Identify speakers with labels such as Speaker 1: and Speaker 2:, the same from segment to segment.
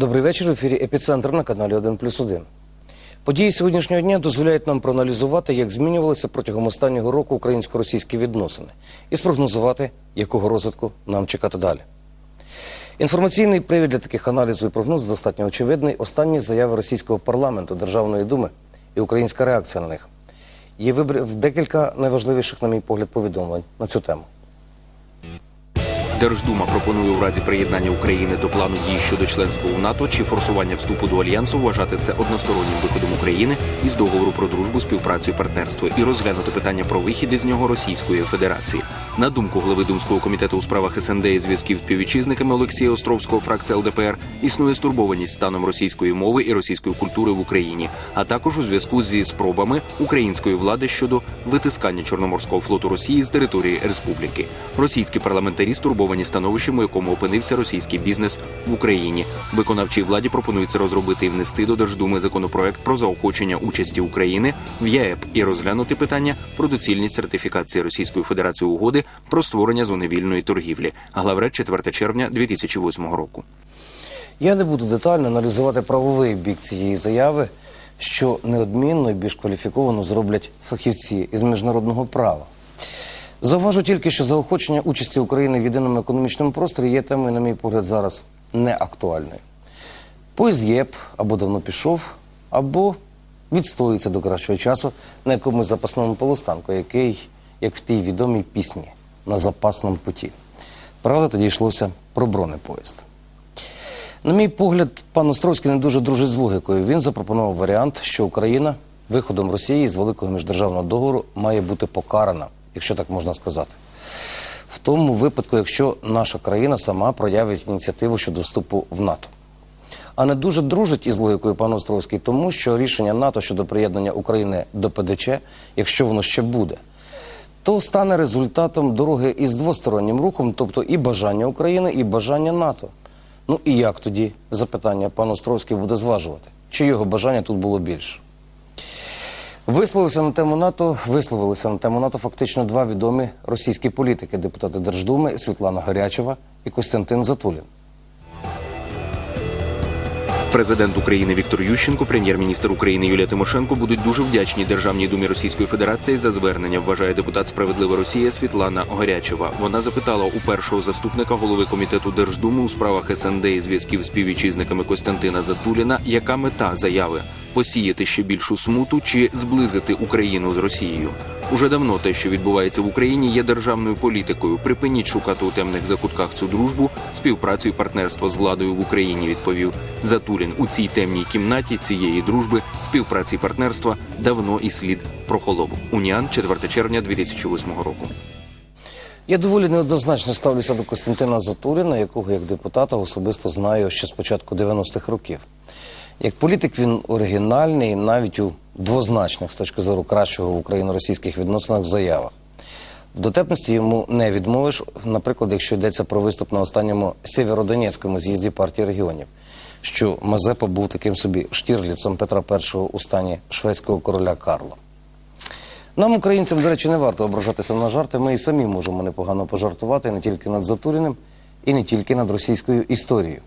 Speaker 1: Добрий вечір. В ефірі Епіцентр на каналі 1 плюс 1. Події сьогоднішнього дня дозволяють нам проаналізувати, як змінювалися протягом останнього року українсько-російські відносини і спрогнозувати, якого розвитку нам чекати далі. Інформаційний привід для таких аналізів і прогнозів достатньо очевидний. Останні заяви російського парламенту, Державної думи і українська реакція на них. Є вибрав декілька найважливіших, на мій погляд, повідомлень на цю тему.
Speaker 2: Держдума пропонує у разі приєднання України до плану дій щодо членства у НАТО чи форсування вступу до альянсу вважати це одностороннім виходом України із договору про дружбу, співпрацю партнерство і розглянути питання про вихід із нього Російської Федерації. На думку голови Думського комітету у справах СНД і зв'язків з співвітчизниками Олексія Островського, фракція ЛДПР, існує стурбованість станом російської мови і російської культури в Україні, а також у зв'язку зі спробами української влади щодо витискання Чорноморського флоту Росії з території республіки. Російські парламентарі стурбовані становищем, у якому опинився російський бізнес в Україні. Виконавчій владі пропонується розробити і внести до Держдуми законопроект про заохочення участі України в ЄЕП і розглянути питання про доцільність ратифікації Російською Федерацією угоди про створення зони вільної торгівлі. Главреч 4 червня 2008 року.
Speaker 1: Я не буду детально аналізувати правовий бік цієї заяви, що неодмінно і більш кваліфіковано зроблять фахівці із міжнародного права. Зауважу тільки, що заохочення участі України в єдиному економічному просторі є темою, на мій погляд, зараз не актуальною. Поїзд ЄП або давно пішов, або відстоюється до кращого часу на якомусь запасному полустанку, який, як в тій відомій пісні, на запасному путі. Правда, тоді йшлося про бронепоїзд. На мій погляд, пан Островський не дуже дружить з логікою. Він запропонував варіант, що Україна виходом Росії з великого міждержавного договору має бути покарана, якщо так можна сказати. В тому випадку, якщо наша країна сама проявить ініціативу щодо вступу в НАТО. А не дуже дружить із логікою пан Островський, тому що рішення НАТО щодо приєднання України до ПДЧ, якщо воно ще буде, то стане результатом дороги із двостороннім рухом, тобто і бажання України, і бажання НАТО. Ну і як тоді запитання пан Островський буде зважувати? Чи його бажання тут було більше? Висловився на тему НАТО, висловилися на тему НАТО фактично два відомі російські політики, депутати Держдуми Світлана Горячева і Костянтин Затулін.
Speaker 2: Президент України Віктор Ющенко, прем'єр-міністр України Юлія Тимошенко будуть дуже вдячні Державній думі Російської Федерації за звернення. Вважає депутат Справедлива Росія Світлана Горячева. Вона запитала у першого заступника голови комітету Держдуми у справах СНД і зв'язків з співвітчизниками Костянтина Затуліна, яка мета заяви посіяти ще більшу смуту чи зблизити Україну з Росією. Уже давно те, що відбувається в Україні, є державною політикою. Припиніть шукати у темних закутках цю дружбу, співпрацю і партнерство з владою в Україні. Відповів Затулін у цій темній кімнаті цієї дружби, співпраці і партнерства давно і слід прохолов. Уніан 4 червня 2008 року.
Speaker 1: Я доволі неоднозначно ставлюся до Костянтина Затуліна, якого як депутата особисто знаю ще з початку 90-х років. Як політик він оригінальний, навіть у двозначних з точки зору кращого в україно-російських відносинах заявах. В дотепності йому не відмовиш, наприклад, якщо йдеться про виступ на останньому Сєвєродонецькому з'їзді партії регіонів, що Мазепа був таким собі штірліцем Петра І у стані шведського короля Карла. Нам, українцям, до речі, не варто ображатися на жарти. Ми і самі можемо непогано пожартувати не тільки над Затуріним, і не тільки над російською історією.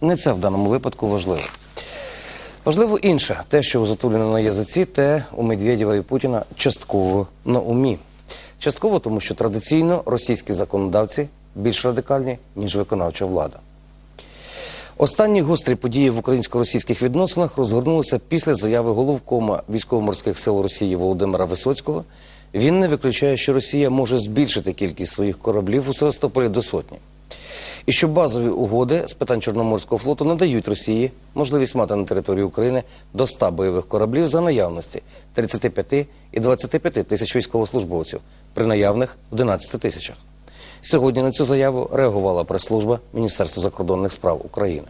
Speaker 1: Не це в даному випадку важливо. Важливо інше, те, що у Затуліна на язиці, те у Медведєва і Путіна частково на умі. Частково тому, що традиційно російські законодавці більш радикальні, ніж виконавча влада. Останні гострі події в українсько-російських відносинах розгорнулися після заяви головкома військово-морських сил Росії Володимира Висоцького. Він не виключає, що Росія може збільшити кількість своїх кораблів у Севастополі до сотні. І що базові угоди з питань Чорноморського флоту надають Росії можливість мати на території України до 100 бойових кораблів за наявності 35 і 25 тисяч військовослужбовців при наявних 11 тисячах. Сьогодні на цю заяву реагувала прес-служба Міністерства закордонних справ України.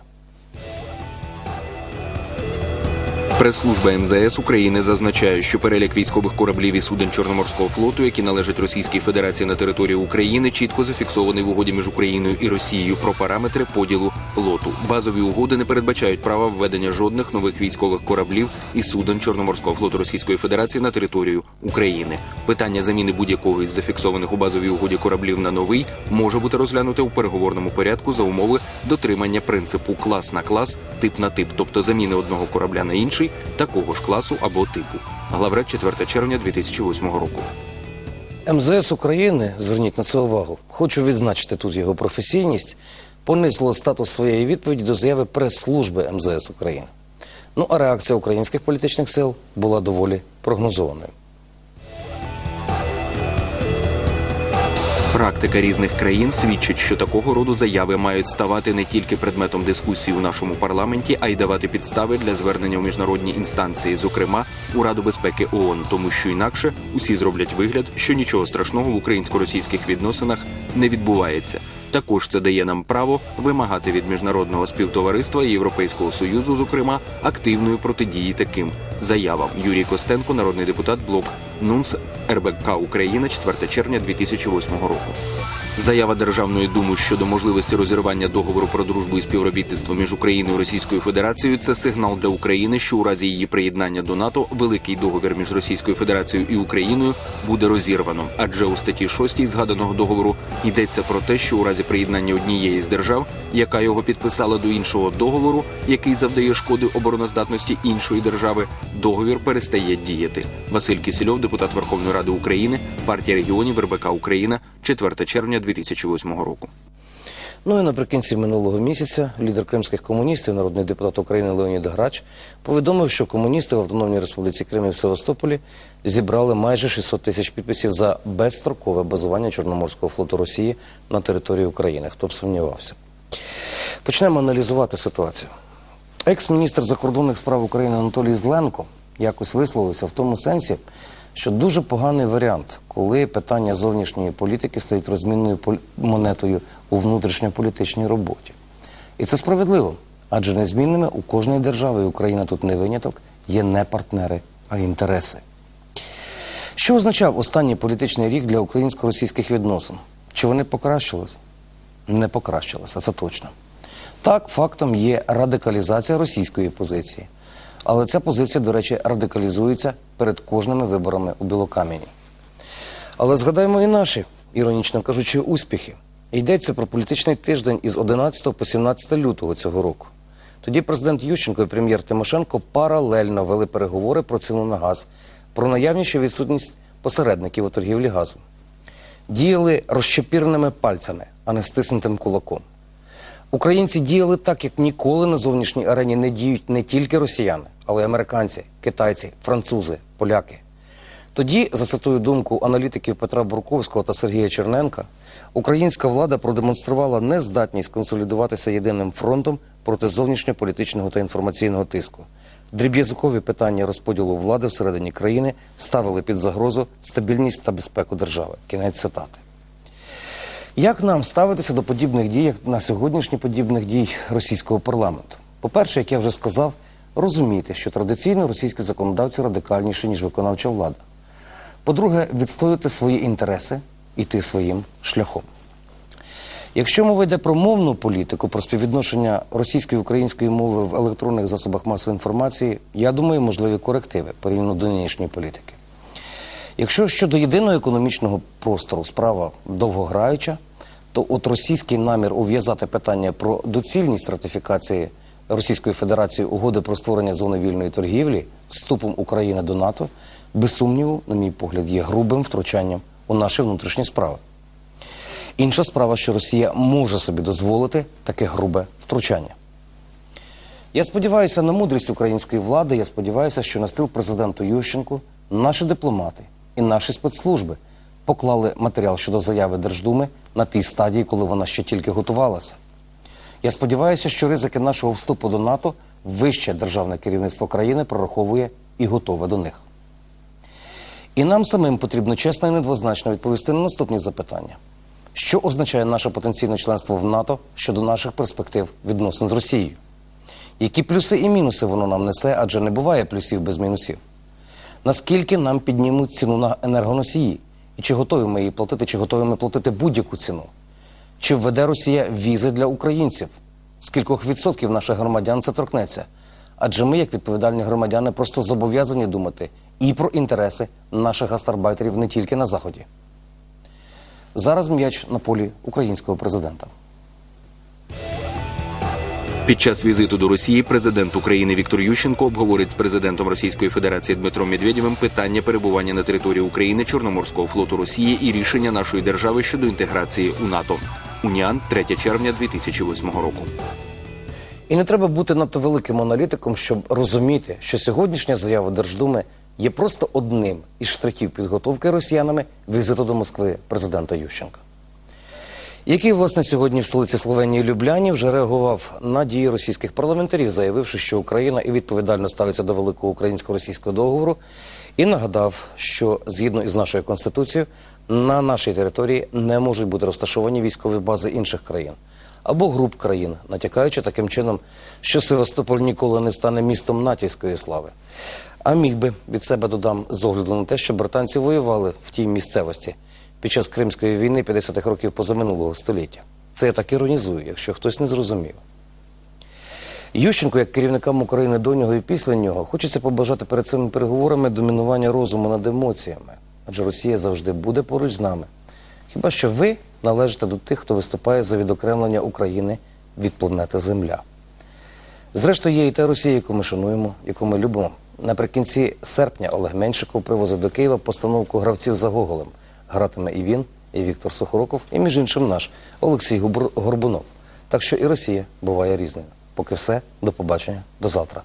Speaker 2: Прес-служба МЗС України зазначає, що перелік військових кораблів і суден Чорноморського флоту, які належать Російській Федерації на території України, чітко зафіксований в угоді між Україною і Росією про параметри поділу флоту. Базові угоди не передбачають права введення жодних нових військових кораблів і суден Чорноморського флоту Російської Федерації на територію України. Питання заміни будь-якого із зафіксованих у базовій угоді кораблів на новий може бути розглянуте у переговорному порядку за умови дотримання принципу клас на клас, тип на тип, тобто заміни одного корабля на інший такого ж класу або типу. Главред 4 червня 2008 року.
Speaker 1: МЗС України, зверніть на це увагу, хочу відзначити тут його професійність, понизило статус своєї відповіді до заяви прес-служби МЗС України. Ну а реакція українських політичних сил була доволі прогнозованою.
Speaker 2: Практика різних країн свідчить, що такого роду заяви мають ставати не тільки предметом дискусії у нашому парламенті, а й давати підстави для звернення в міжнародні інстанції, зокрема у Раду безпеки ООН, тому що інакше усі зроблять вигляд, що нічого страшного в українсько-російських відносинах не відбувається. Також це дає нам право вимагати від міжнародного співтовариства і Європейського союзу, зокрема, активної протидії таким заявам. Юрій Костенко, народний депутат, блок НУНС РБК Україна, 4 червня 2008 року. Заява Державної думи щодо можливості розірвання договору про дружбу і співробітництво між Україною і Російською Федерацією це сигнал для України, що у разі її приєднання до НАТО великий договір між Російською Федерацією і Україною буде розірвано. Адже у статті 6 згаданого договору йдеться про те, що у разі приєднання однієї з держав, яка його підписала до іншого договору, який завдає шкоди обороноздатності іншої держави, договір перестає діяти. Василь Кісельов, депутат Верховної Ради України, партія регіонів РБК Україна, 4 червня 2008 року.
Speaker 1: Ну і наприкінці минулого місяця лідер кримських комуністів, народний депутат України Леонід Грач, повідомив, що комуністи в Автономній Республіці Крим і в Севастополі зібрали майже 600 тисяч підписів за безстрокове базування Чорноморського флоту Росії на території України. Хто б сумнівався? Почнемо аналізувати ситуацію. Екс-міністр закордонних справ України Анатолій Зленко якось висловився в тому сенсі, що дуже поганий варіант, коли питання зовнішньої політики стають розмінною монетою у внутрішньополітичній роботі. І це справедливо, адже незмінними у кожної держави, і Україна тут не виняток, є не партнери, а інтереси. Що означав останній політичний рік для українсько-російських відносин? Чи вони покращились? Не покращилися, це точно. Так, фактом є радикалізація російської позиції. Але ця позиція, до речі, радикалізується перед кожними виборами у Білокам'яні. Але згадаємо і наші, іронічно кажучи, успіхи. Йдеться про політичний тиждень із 11 по 17 лютого цього року. Тоді президент Ющенко і прем'єр Тимошенко паралельно вели переговори про ціну на газ, про наявність чи відсутність посередників у торгівлі газом. Діяли розчепіреними пальцями, а не стиснутим кулаком. Українці діяли так, як ніколи на зовнішній арені не діють не тільки росіяни, але й американці, китайці, французи, поляки. Тоді, зацитую думку аналітиків Петра Бурковського та Сергія Черненка, українська влада продемонструвала нездатність консолідуватися єдиним фронтом проти зовнішньополітичного та інформаційного тиску. Дріб'язкові питання розподілу влади всередині країни ставили під загрозу стабільність та безпеку держави. Кінець цитати. Як нам ставитися до подібних дій, як на сьогоднішні подібних дій російського парламенту? По-перше, як я вже сказав, розуміти, що традиційно російські законодавці радикальніші, ніж виконавча влада. По-друге, відстоювати свої інтереси, іти своїм шляхом. Якщо мова йде про мовну політику, про співвідношення російської і української мови в електронних засобах масової інформації, я думаю, можливі корективи порівняно до нинішньої політики. Якщо щодо єдиного економічного простору справа довгограюча, то от російський намір ув'язати питання про доцільність ратифікації Російської Федерації угоди про створення зони вільної торгівлі вступом України до НАТО, без сумніву, на мій погляд, є грубим втручанням у наші внутрішні справи. Інша справа, що Росія може собі дозволити таке грубе втручання. Я сподіваюся на мудрість української влади. Я сподіваюся, що на стил президенту Ющенку наші дипломати і наші спецслужби поклали матеріал щодо заяви Держдуми на тій стадії, коли вона ще тільки готувалася. Я сподіваюся, що ризики нашого вступу до НАТО вище державне керівництво країни прораховує і готове до них. І нам самим потрібно чесно і недвозначно відповісти на наступні запитання. Що означає наше потенційне членство в НАТО щодо наших перспектив відносин з Росією? Які плюси і мінуси воно нам несе, адже не буває плюсів без мінусів. Наскільки нам піднімуть ціну на енергоносії? І чи готові ми її платити, чи готові ми платити будь-яку ціну? Чи введе Росія візи для українців? З кількох відсотків наших громадян це торкнеться? Адже ми, як відповідальні громадяни, просто зобов'язані думати і про інтереси наших гастарбайтерів не тільки на Заході. Зараз м'яч на полі українського президента.
Speaker 2: Під час візиту до Росії президент України Віктор Ющенко обговорить з президентом Російської Федерації Дмитром Медведєвим питання перебування на території України Чорноморського флоту Росії і рішення нашої держави щодо інтеграції у НАТО. Уніан 3 червня 2008 року.
Speaker 1: І не треба бути надто великим аналітиком, щоб розуміти, що сьогоднішня заява Держдуми є просто одним із штрихів підготовки росіянами візиту до Москви президента Ющенка. Який, власне, сьогодні в столиці Словенії Любляні вже реагував на дії російських парламентарів, заявивши, що Україна і відповідально ставиться до великого українсько-російського договору, і нагадав, що згідно із нашою конституцією на нашій території не можуть бути розташовані військові бази інших країн або груп країн, натякаючи таким чином, що Севастополь ніколи не стане містом натівської слави. А міг би від себе додам з огляду на те, що британці воювали в тій місцевості під час Кримської війни 50-х років позаминулого століття. Це я так іронізую, якщо хтось не зрозумів. Ющенко, як керівникам України до нього і після нього, хочеться побажати перед цими переговорами домінування розуму над емоціями, адже Росія завжди буде поруч з нами. Хіба що ви належите до тих, хто виступає за відокремлення України від планети Земля. Зрештою, є і та Росія, яку ми шануємо, яку ми любимо. Наприкінці серпня Олег Меншиков привозить до Києва постановку гравців за Гоголем. Гратиме і він, і Віктор Сухороков, і між іншим наш Олексій Горбунов. Так що і Росія буває різною. Поки все, до побачення, до завтра.